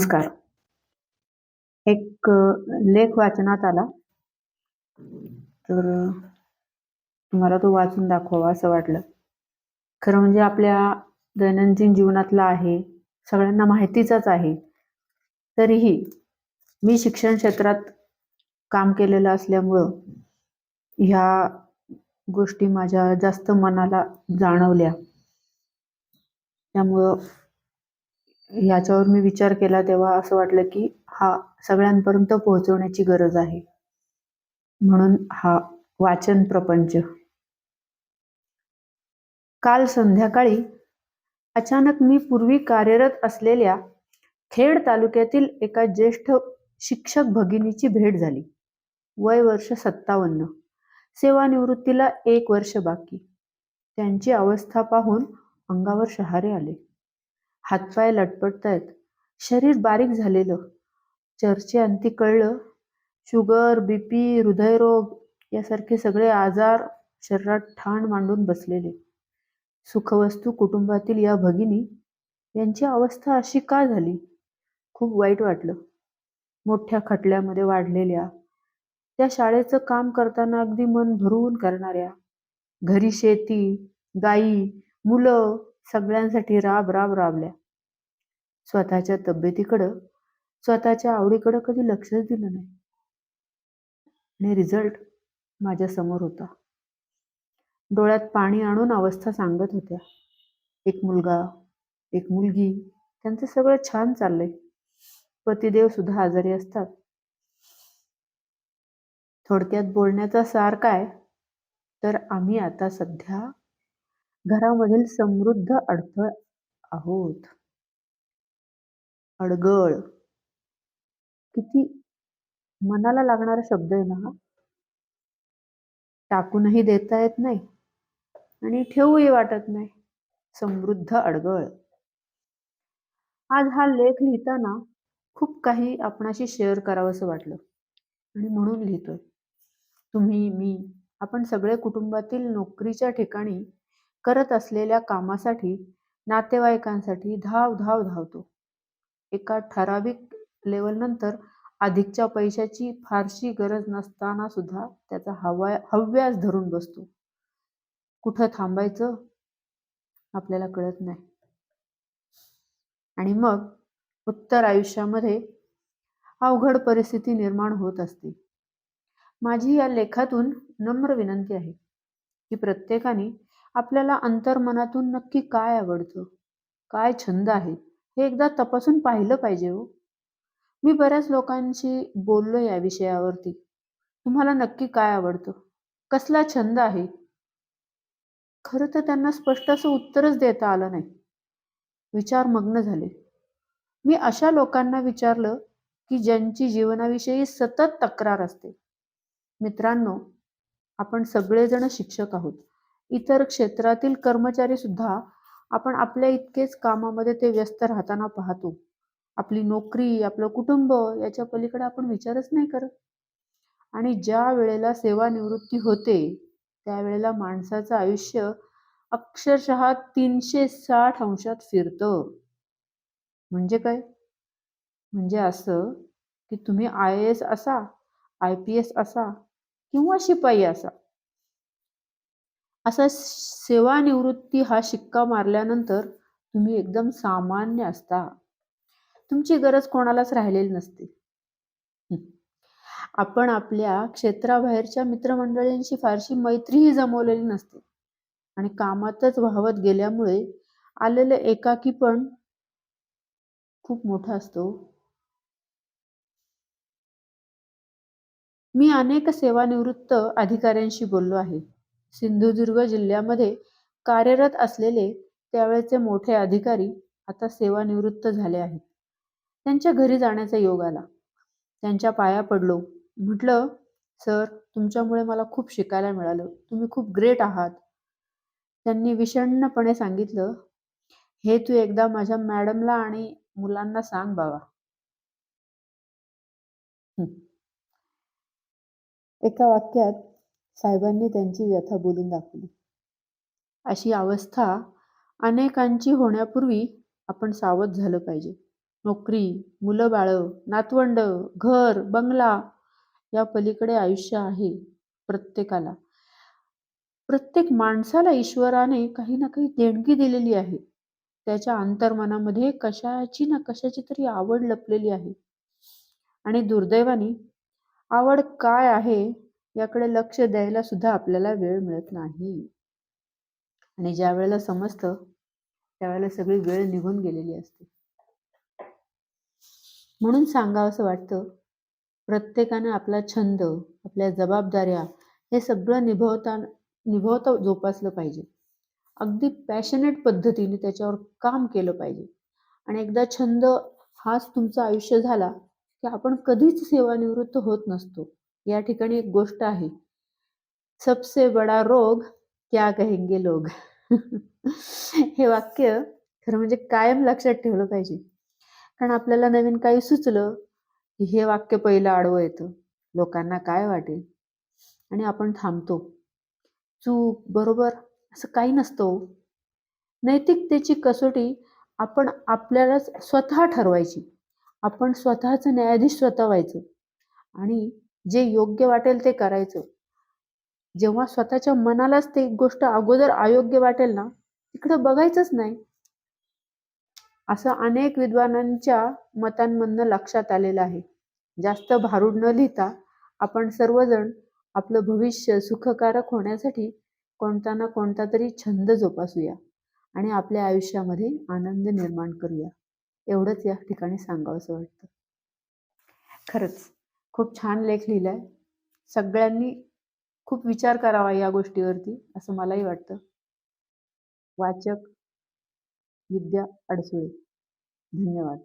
नमस्कार. एक लेख वाचनात आला. तर तुम्हाला तो वाचून दाखवावा असं वाटलं. खरं म्हणजे आपल्या दैनंदिन जीवनातला आहे सगळ्यांना माहितीचाच आहे. तरीही मी शिक्षण क्षेत्रात काम केलेलं असल्यामुळं ह्या गोष्टी माझ्या जास्त मनाला जाणवल्या. त्यामुळं याच्यावर मी विचार केला तेव्हा असं वाटलं की हा सगळ्यांपर्यंत पोहोचवण्याची गरज आहे. म्हणून हा वाचन प्रपंच. काल संध्याकाळी अचानक मी पूर्वी कार्यरत असलेल्या खेड तालुक्यातील एका ज्येष्ठ शिक्षक भगिनीची भेट झाली. वय वर्ष सत्तावन्न. सेवानिवृत्तीला एक वर्ष बाकी. त्यांची अवस्था पाहून अंगावर शहारे आले. हातपाय लटपटतायत. शरीर बारीक झालेलं. चर्चेअंती कळलं. शुगर बीपी हृदयरोग यासारखे सगळे आजार शरीरात ठाण मांडून बसलेले. सुखवस्तू कुटुंबातील या भगिनी यांची अवस्था अशी का झाली? खूप वाईट वाटलं. मोठ्या खटल्यामध्ये वाढलेल्या. त्या शाळेचं काम करताना अगदी मन भरून करणाऱ्या. घरी शेती गाई मुलं सगळ्यांसाठी राब राब राबल्या. स्वतःच्या तब्येतीकडं स्वतःच्या आवडीकडं कधी लक्षच दिलं नाही. आणि रिझल्ट माझ्यासमोर होता. डोळ्यात पाणी आणून अवस्था सांगत होत्या. एक मुलगा एक मुलगी त्यांचं सगळं छान चाललंय. पतिदेव सुद्धा आजारी असतात. थोडक्यात बोलण्याचा सार काय? तर आम्ही आता सध्या घरामधील समृद्ध अडथळ आहोत. अडगळ. किती मनाला लागणारा शब्द आहे ना हा. टाकूनही देता येत नाही आणि ठेवूही वाटत नाही. समृद्ध अडगळ. आज हा लेख लिहिताना खूप काही आपणाशी शेअर करावंसं वाटलं. आणि म्हणून लिहितोय. तुम्ही मी आपण सगळे कुटुंबातील नोकरीच्या ठिकाणी करत असलेल्या कामासाठी नातेवाईकांसाठी धाव धाव धावतो. एका ठराविक लेवल नंतर अधिकच्या पैशाची फारशी गरज नसताना सुद्धा त्याचा हवा हव्यास धरून बसतो. कुठं थांबायचं? आपल्याला कळत नाही. आणि मग उत्तर आयुष्यामध्ये अवघड परिस्थिती निर्माण होत असते. माझी या लेखातून नम्र विनंती आहे की प्रत्येकाने आपल्याला अंतर्मनातून नक्की काय आवडतं? काय छंद आहे? हे एकदा तपासून पाहिलं पाहिजे हो. मी बऱ्याच लोकांशी बोललो या विषयावरती. तुम्हाला नक्की काय आवडतं? कसला छंद आहे? खरं तर त्यांना स्पष्ट असं उत्तरच देता आलं नाही. विचार मग्न झाले. मी अशा लोकांना विचारलं की ज्यांची जीवनाविषयी सतत तक्रार असते. मित्रांनो आपण सगळेजण शिक्षक आहोत. इतर क्षेत्रातील कर्मचारी सुद्धा आपण आपल्या इतकेच कामामध्ये ते व्यस्त राहताना पाहतो. आपली नोकरी आपलं कुटुंब याच्या पलीकडे आपण विचारच नाही करत. आणि ज्या वेळेला सेवानिवृत्ती होते त्यावेळेला माणसाचं आयुष्य अक्षरशः तीनशे साठ अंशात फिरतं. म्हणजे काय? म्हणजे असं की तुम्ही आय ए एस असा आय पी एस असा किंवा शिपाई असा. असा सेवानिवृत्ती हा शिक्का मारल्यानंतर तुम्ही एकदम सामान्य असता. तुमची गरज कोणालाच राहिलेली नसते. आपण आपल्या क्षेत्राबाहेरच्या मित्रमंडळींशी फारशी मैत्रीही जमवलेली नसते. आणि कामातच वाहवत गेल्यामुळे आलेलं एकाकी पण खूप मोठा असतो हो. मी अनेक सेवानिवृत्त अधिकाऱ्यांशी बोललो आहे. सिंधुदुर्ग जिल्ह्यामध्ये कार्यरत असलेले त्यावेळेचे मोठे अधिकारी आता सेवानिवृत्त झाले आहेत. त्यांच्या घरी जाण्याचा योग आला. त्यांच्या पाया पडलो. म्हटलं सर तुमच्यामुळे मला खूप शिकायला मिळालं. तुम्ही खूप ग्रेट आहात. त्यांनी विषण्णपणे सांगितलं हे तू एकदा माझ्या मॅडमला आणि मुलांना सांग बाबा. एका वाक्यात साहेबांनी त्यांची व्यथा बोलून दाखवली. अशी अवस्था अनेकांची होण्यापूर्वी आपण सावध झालं पाहिजे. नोकरी मुलं बाळं नातवंड घर बंगला या पलीकडे आयुष्य आहे प्रत्येकाला. प्रत्येक माणसाला ईश्वराने काही ना काही देणगी दिलेली आहे. त्याच्या अंतर्मनामध्ये कशाची ना कशाची तरी आवड लपलेली आहे. आणि दुर्दैवाने आवड काय आहे याकडे लक्ष द्यायला सुद्धा आपल्याला वेळ मिळत नाही. आणि ज्या वेळेला समजतं त्यावेळेला सगळी वेळ निघून गेलेली असते. म्हणून सांगावं असं वाटतं प्रत्येकानं आपला छंद आपल्या जबाबदाऱ्या हे सगळं निभवता निभवता जोपासलं पाहिजे. अगदी पॅशनेट पद्धतीने त्याच्यावर काम केलं पाहिजे. आणि एकदा छंद हाच तुमचं आयुष्य झाला की आपण कधीच सेवानिवृत्त होत नसतो. या ठिकाणी एक गोष्ट आहे. सबसे बडा रोग क्या कहेंगे लोग? हे वाक्य खरं म्हणजे कायम लक्षात ठेवलं पाहिजे. कारण आपल्याला नवीन काही सुचलं की हे वाक्य पहिलं आडवं येतं. लोकांना काय वाटेल? आणि आपण थांबतो. चूक बरोबर? असं काही नसतं हो. नैतिकतेची कसोटी आपण आपल्यालाच स्वतः ठरवायची. आपण स्वतःचं न्यायाधीश स्वतः व्हायचं. आणि जे योग्य वाटेल ते करायचं. जेव्हा स्वतःच्या मनालाच ते गोष्ट अगोदर अयोग्य वाटेल ना तिकडं बघायचंच नाही. असं अनेक विद्वानांच्या मतांमधनं लक्षात आलेलं आहे. जास्त भारूड न लिहिता आपण सर्वजण आपलं भविष्य सुखकारक होण्यासाठी कोणता ना कोणता तरी छंद जोपासूया आणि आपल्या आयुष्यामध्ये आनंद निर्माण करूया. एवढंच या ठिकाणी सांगावंसं वाटतं. खरंच. खूप छान लेख लिहिलाय. सगळ्यांनी खूप विचार करावा या गोष्टीवरती असं मलाही वाटतं. वाचक विद्या अडसुळे. धन्यवाद.